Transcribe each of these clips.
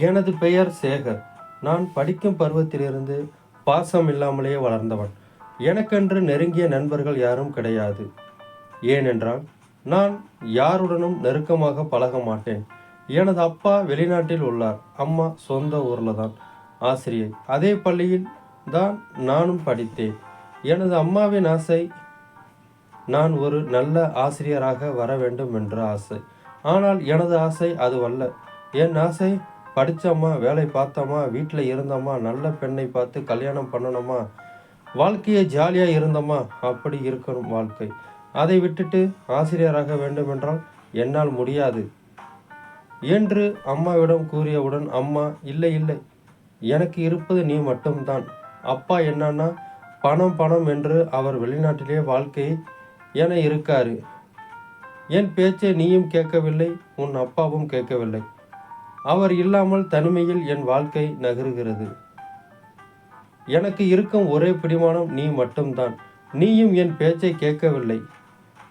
எனது பெயர் சேகர். நான் படிக்கும் பருவத்திலிருந்து பாசம் இல்லாமலேயே வளர்ந்தவன். எனக்கென்று நெருங்கிய நண்பர்கள் யாரும் கிடையாது. ஏனென்றால் நான் யாருடனும் நெருக்கமாக பழக மாட்டேன். எனது அப்பா வெளிநாட்டில் உள்ளார். அம்மா சொந்த ஊரில் தான். ஆசிரியை. அதே பள்ளியில் தான் நானும் படித்தேன். எனது அம்மாவின் ஆசை நான் ஒரு நல்ல ஆசிரியராக வர வேண்டும் என்ற ஆசை. ஆனால் எனது ஆசை அதுவல்ல. என் ஆசை படித்தோமா வேலை பார்த்தோமா வீட்டில் இருந்தோமா நல்ல பெண்ணை பார்த்து கல்யாணம் பண்ணணுமா வாழ்க்கையை ஜாலியாக இருந்தோமா அப்படி இருக்கணும் வாழ்க்கை. அதை விட்டுட்டு ஆசிரியராக வேண்டுமென்றால் என்னால் முடியாது. என்று அம்மாவிடம் கூறியவுடன் அம்மா இல்லை இல்லை. எனக்கு இருப்பது நீ மட்டும்தான். அப்பா என்னன்னா பணம் பணம் என்று அவர் வெளிநாட்டிலே வாழ்க்கை என இருக்காரு. என் பேச்சை நீயும் கேட்கவில்லை உன் அப்பாவும் கேட்கவில்லை. அவர் இல்லாமல் தனிமையில் என் வாழ்க்கை நகருகிறது. எனக்கு இருக்கும் ஒரே பிடிமானம் நீ மட்டும்தான். நீயும் என் பேச்சை கேட்கவில்லை.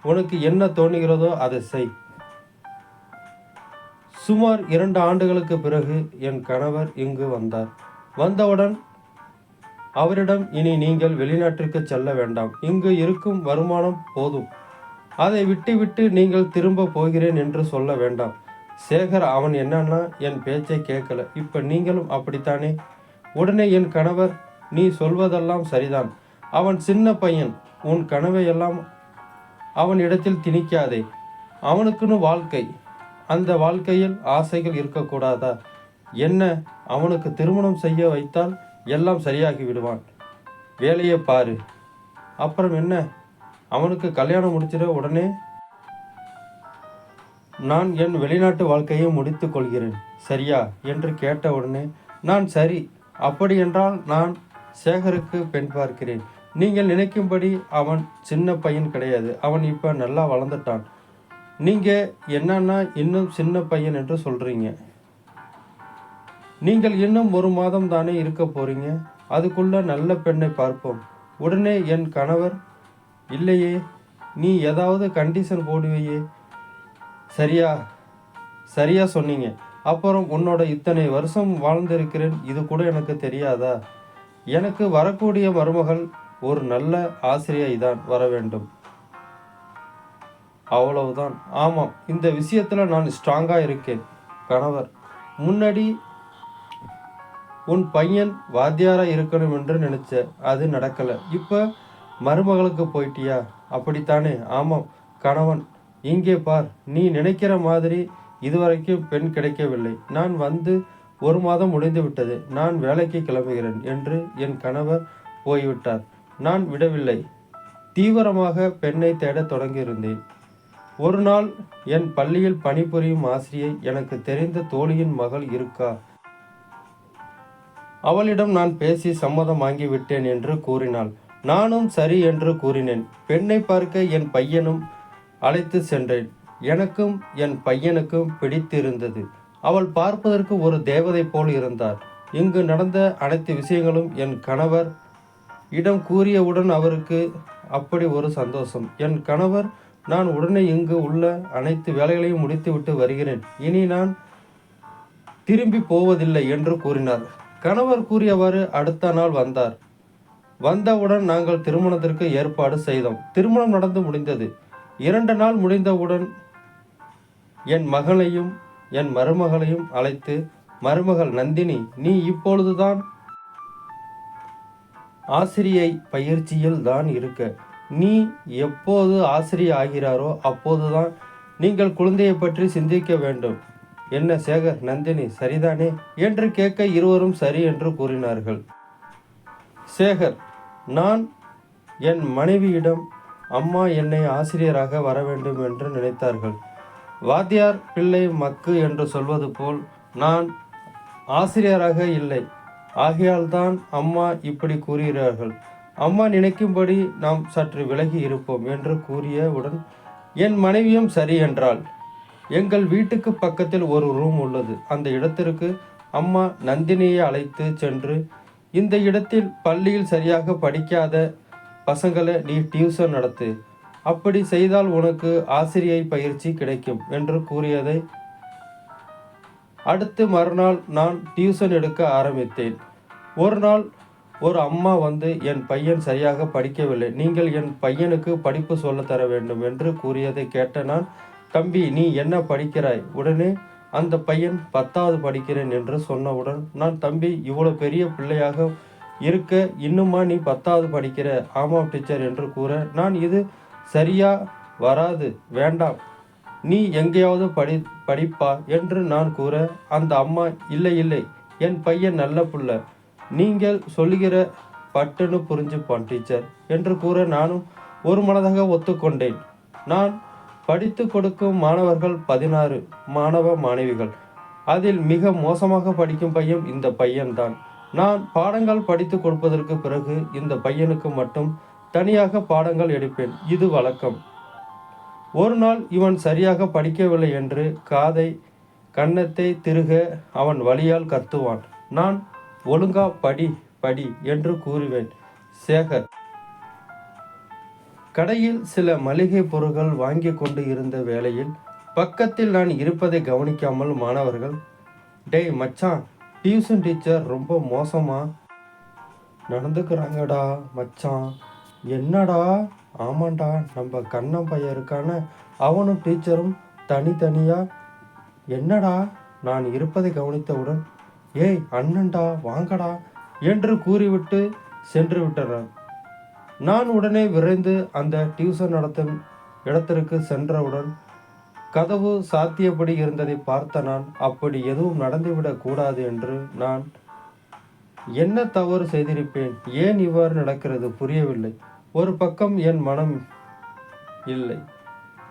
உனக்கு என்ன தோணுகிறதோ அதை செய். சுமார் இரண்டு ஆண்டுகளுக்கு பிறகு என் கணவர் இங்கு வந்தார். வந்தவுடன் அவரிடம் இனி நீங்கள் வெளிநாட்டிற்கு செல்ல வேண்டாம். இங்கு இருக்கும் வருமானம் போதும். அதை விட்டுவிட்டு நீங்கள் திரும்ப போகிறேன் என்று சொல்ல வேண்டாம். சேகர் அவன் என்னன்னா என் பேச்சை கேட்கல. இப்ப நீங்களும் அப்படித்தானே? உடனே என் கணவர் நீ சொல்வதெல்லாம் சரிதான். அவன் சின்ன பையன். உன் கனவை எல்லாம் அவன் இடத்தில் திணிக்காதே. அவனுக்குன்னு வாழ்க்கை. அந்த வாழ்க்கையில் ஆசைகள் இருக்கக்கூடாதா? என்ன? அவனுக்கு திருமணம் செய்ய வைத்தால் எல்லாம் சரியாகி விடுவான். வேலையை பாரு. அப்புறம் என்ன? அவனுக்கு கல்யாணம் முடிச்சிட உடனே நான் என் வெளிநாட்டு வாழ்க்கையை முடித்து கொள்கிறேன். சரியா? என்று கேட்ட உடனே நான் சரி. அப்படியென்றால் நான் சேகருக்கு பெண் பார்க்கிறேன். நீங்கள் நினைக்கும்படி அவன் சின்ன பையன் கிடையாது. அவன் இப்போ நல்லா வளர்ந்துட்டான். நீங்கள் என்னன்னா இன்னும் சின்ன பையன் என்று சொல்கிறீங்க நீங்கள் இன்னும் ஒரு மாதம் தானே இருக்க போகிறீங்க அதுக்குள்ள நல்ல பெண்ணை பார்ப்போம். உடனே என் கணவர் இல்லையே நீ ஏதாவது கண்டிஷன் போடுவையே. சரியா? சரியா சொன்னீங்க. அப்புறம் உன்னோட இத்தனை வருஷம் வாழ்ந்திருக்கிறேன் இது கூட எனக்கு தெரியாதா? எனக்கு வரக்கூடிய மருமகள் ஒரு நல்ல ஆசிரியை தான் வர வேண்டும். அவ்வளவுதான். ஆமாம் இந்த விஷயத்தில் நான் ஸ்ட்ராங்காக இருக்கேன். கணவர் முன்னாடி உன் பையன் வாத்தியாராக இருக்கணும் என்று நினச்ச அது நடக்கலை. இப்போ மருமகளுக்கு போயிட்டியா? அப்படித்தானே? ஆமாம் கணவன் இங்கே பார் நீ நினைக்கிற மாதிரி இதுவரைக்கும் பெண் கிடைக்கவில்லை. நான் வந்து ஒரு மாதம் முடிந்து விட்டது நான் வேலைக்கு கிளம்புகிறேன் என்று என் கணவர் போய்விட்டார். நான் விடவில்லை. தீவிரமாக பெண்ணை தேடத் தொடங்கியிருந்தேன். ஒரு நாள் என் பள்ளியில் பணிபுரியும் ஆசிரியை எனக்கு தெரிந்த தோழியின் மகள் இருக்கா? அவளிடம் நான் பேசி சம்மதம் வாங்கிவிட்டேன் என்று கூறினாள். நானும் சரி என்று கூறினேன். பெண்ணை பார்க்க என் பையனும் அழைத்து சென்றேன். எனக்கும் என் பையனுக்கும் பிடித்திருந்தது. அவள் பார்ப்பதற்கு ஒரு தேவதை போல் இருந்தார். இங்கு நடந்த அனைத்து விஷயங்களும் என் கணவர் இடம் கூறியவுடன் அவருக்கு அப்படி ஒரு சந்தோஷம். என் கணவர் நான் உடனே இங்கு உள்ள அனைத்து வேலைகளையும் முடித்துவிட்டு வருகிறேன். இனி நான் திரும்பி போவதில்லை என்று கூறினார். கணவர் கூறியவாறு அடுத்த நாள் வந்தார். வந்தவுடன் நாங்கள் திருமணத்திற்கு ஏற்பாடு செய்தோம். திருமணம் நடந்து முடிந்தது. இரண்டு நாள் முடிந்தவுடன் என் மகளையும் என் மருமகளையும் அழைத்து மருமகள் நந்தினி நீ இப்பொழுதுதான் ஆசிரியை பயிற்சியில் தான் இருக்க. நீ எப்போது ஆசிரியர் ஆகிறாரோ அப்போதுதான் நீங்கள் குழந்தையை பற்றி சிந்திக்க வேண்டும். என்ன சேகர் நந்தினி சரிதானே? என்று கேட்க இருவரும் சரி என்று கூறினார்கள். சேகர் நான் என் மனைவியிடம் அம்மா என்னை ஆசிரியராக வர வேண்டும் என்று நினைத்தார்கள். வாத்தியார் பிள்ளை மக்கு என்று சொல்வது போல் நான் ஆசிரியராக இல்லை. ஆகையால்தான் அம்மா இப்படி கூறுகிறார்கள். அம்மா நினைக்கும்படி நாம் சற்று விலகி இருப்போம் என்று கூறியவுடன் என் மனைவியும் சரி என்றாள். எங்கள் வீட்டுக்கு பக்கத்தில் ஒரு ரூம் உள்ளது. அந்த இடத்திற்கு அம்மா நந்தினியை அழைத்து சென்று இந்த இடத்தில் பள்ளியில் சரியாக படிக்காத பசங்களை நீ டியூஷன் நடத்து. அப்படி செய்தால் உனக்கு ஆசிரியை பயிற்சி கிடைக்கும் என்று கூறியதை அடுத்து மறுநாள் நான் டியூஷன் எடுக்க ஆரம்பித்தேன். ஒரு நாள் ஒரு அம்மா வந்து என் பையன் சரியாக படிக்கவில்லை. நீங்கள் என் பையனுக்கு படிப்பு சொல்லத்தர வேண்டும் என்று கூறியதை கேட்ட நான் தம்பி நீ என்ன படிக்கிறாய்? உடனே அந்த பையன் பத்தாவது படிக்கிறேன் என்று சொன்னவுடன் நான் தம்பி இவ்வளோ பெரிய பிள்ளையாக இருக்க இன்னுமா நீ பத்தாவது படிக்கிற? ஆமாம் டீச்சர் என்று கூற நான் இது சரியா வராது வேண்டாம். நீ எங்கேயாவது படி படிப்பா என்று நான் கூற அந்த அம்மா இல்லை இல்லை என் பையன் நல்ல புள்ள. நீங்கள் சொல்லுகிற பட்டுன்னு புரிஞ்சுப்பான் டீச்சர் என்று கூற நானும் ஒரு மனதாக ஒத்துக்கொண்டேன். நான் படித்து கொடுக்கும் மாணவர்கள் பதினாறு மாணவ மாணவிகள். அதில் மிக மோசமாக படிக்கும் பையன் இந்த பையன்தான். நான் பாடங்கள் படித்து கொடுப்பதற்கு பிறகு இந்த பையனுக்கு மட்டும் தனியாக பாடங்கள் எடுப்பேன். இது வழக்கம். ஒரு நாள் இவன் சரியாக படிக்கவில்லை என்று காதை கன்னத்தை திருக அவன் வழியால் கத்துவான். நான் ஒழுங்கா படி படி என்று கூறுவேன் சேகர். கடையில் சில மளிகை பொருட்கள் வாங்கி கொண்டு இருந்த வேளையில் பக்கத்தில் நான் இருப்பதை கவனிக்காமல் மாணவர்கள் டேய் மச்சான் டியூஷன் டீச்சர் ரொம்ப மோசமா? நடந்துக்கிறாங்கடா மச்சான். என்னடா? ஆமாண்டா நம்ம கண்ணன் பையன் இருக்கான அவனும் டீச்சரும் தனித்தனியா? என்னடா? நான் இருப்பதை கவனித்தவுடன் ஏய் அண்ணன்டா வாங்கடா என்று கூறிவிட்டு சென்று விட்டனர். நான் உடனே விரைந்து அந்த டியூஷன் நடத்தும் இடத்திற்கு சென்றவுடன் கதவு சாத்தியபடி இருந்ததை பார்த்த நான் அப்படி எதுவும் நடந்துவிடக் கூடாது என்று நான் என்ன தவறு செய்திருப்பேன்? ஏன் இவ்வாறு நடக்கிறது? புரியவில்லை. ஒரு பக்கம் என் மனம் இல்லை.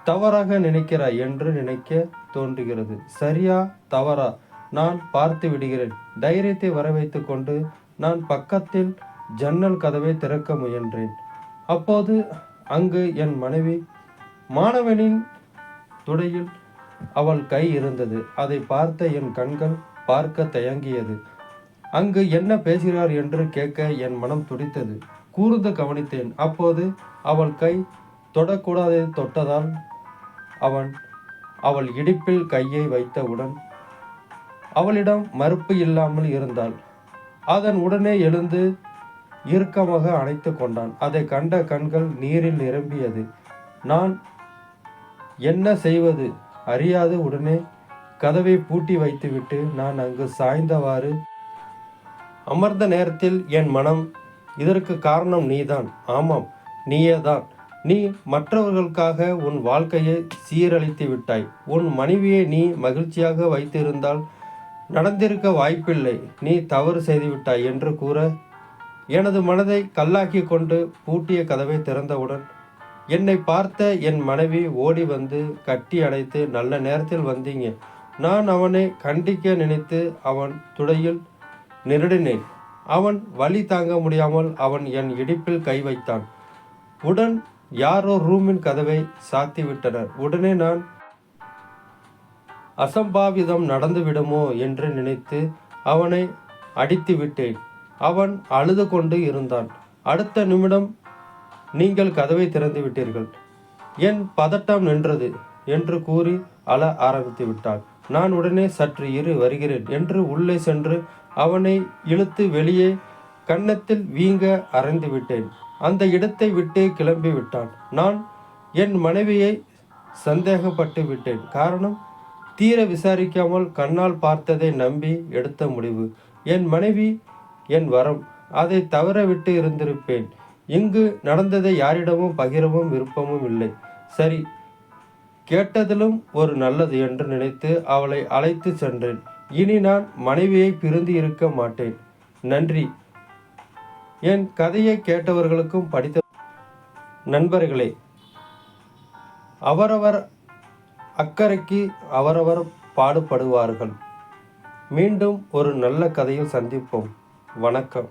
தவறாக நினைக்கிறாய் என்று நினைக்க தோன்றுகிறது. சரியா? தவறா? நான் பார்த்து விடுகிறேன். தைரியத்தை வரவைத்து கொண்டு நான் பக்கத்தில் ஜன்னல் கதவை திறக்க முயன்றேன். அப்போது அங்கு என் மனைவி மாணவனின் துடையில் அவள் கை இருந்தது. அதை பார்த்த என் கண்கள் பார்க்க தயங்கியது. அங்கு என்ன பேசுகிறார் என்று கேட்க என் மனம் துடித்தது. கூர்ந்து கவனித்தேன். அப்போது அவள் கை தொடக்கூடாது தொட்டதால் அவன் அவள் இடுப்பில் கையை வைத்தவுடன் அவளிடம் மறுப்பு இல்லாமல் இருந்தாள். அதன் உடனே எழுந்து இறுக்கமாக அணைத்து கொண்டான். அதை கண்ட கண்கள் நீரில் நிரம்பியது. நான் என்ன செய்வது? அறியாது உடனே கதவை பூட்டி வைத்துவிட்டு நான் அங்கு சாய்ந்தவாறு அமர்ந்த நேரத்தில் என் மனம் இதற்கு காரணம் நீதான். ஆமாம் நீயேதான். நீ மற்றவர்களுக்காக உன் வாழ்க்கையை சீரழித்து விட்டாய். உன் மனைவியை நீ மகிழ்ச்சியாக வைத்திருந்தால் நடந்திருக்க வாய்ப்பில்லை. நீ தவறு செய்துவிட்டாய் என்று கூற எனது மனதை கல்லாக்கி கொண்டு பூட்டிய கதவை திறந்தவுடன் என்னை பார்த்த என் மனைவி ஓடி வந்து கட்டி அணைத்து நல்ல நேரத்தில் வந்தீங்க. நான் அவனை கண்டிக்க நினைத்து அவன் துடையில் நெருடினேன். அவன் வழி தாங்க முடியாமல் அவன் என் இடுப்பில் கை வைத்தான். உடன் யாரோ ரூமின் கதவை சாத்தி விட்டனர். உடனே நான் அசம்பாவிதம் நடந்துவிடுமோ என்று நினைத்து அவனை அடித்து விட்டேன். அவன் அழுது கொண்டு இருந்தான். அடுத்த நிமிடம் நீங்கள் கதவை திறந்து விட்டீர்கள். என் பதட்டம் நின்றது என்று கூறி அழ ஆரம்பித்து விட்டான் நான் உடனே சற்று இரு வருகிறேன் என்று உள்ளே சென்று அவனை இழுத்து வெளியே கன்னத்தில் வீங்க அறைந்து விட்டேன். அந்த இடத்தை விட்டு கிளம்பி விட்டான். நான் என் மனைவியை சந்தேகப்பட்டு விட்டேன். காரணம் தீர விசாரிக்காமல் கண்ணால் பார்த்ததை நம்பி எடுத்த முடிவு. என் மனைவி என் வரம். அதை தவற விட்டு இருந்திருப்பேன். இங்கு நடந்ததை யாரிடமும் பகிரவும் விருப்பமும் இல்லை. சரி கேட்டதிலும் ஒரு நல்லது என்று நினைத்து அவளை அழைத்து சென்றேன். இனி நான் மனைவியை பிரிந்து இருக்க மாட்டேன். நன்றி. என் கதையை கேட்டவர்களுக்கும் படித்த நண்பர்களே அவரவர் அக்கறைக்கு அவரவர் பாடுபடுவார்கள். மீண்டும் ஒரு நல்ல கதையில் சந்திப்போம். வணக்கம்.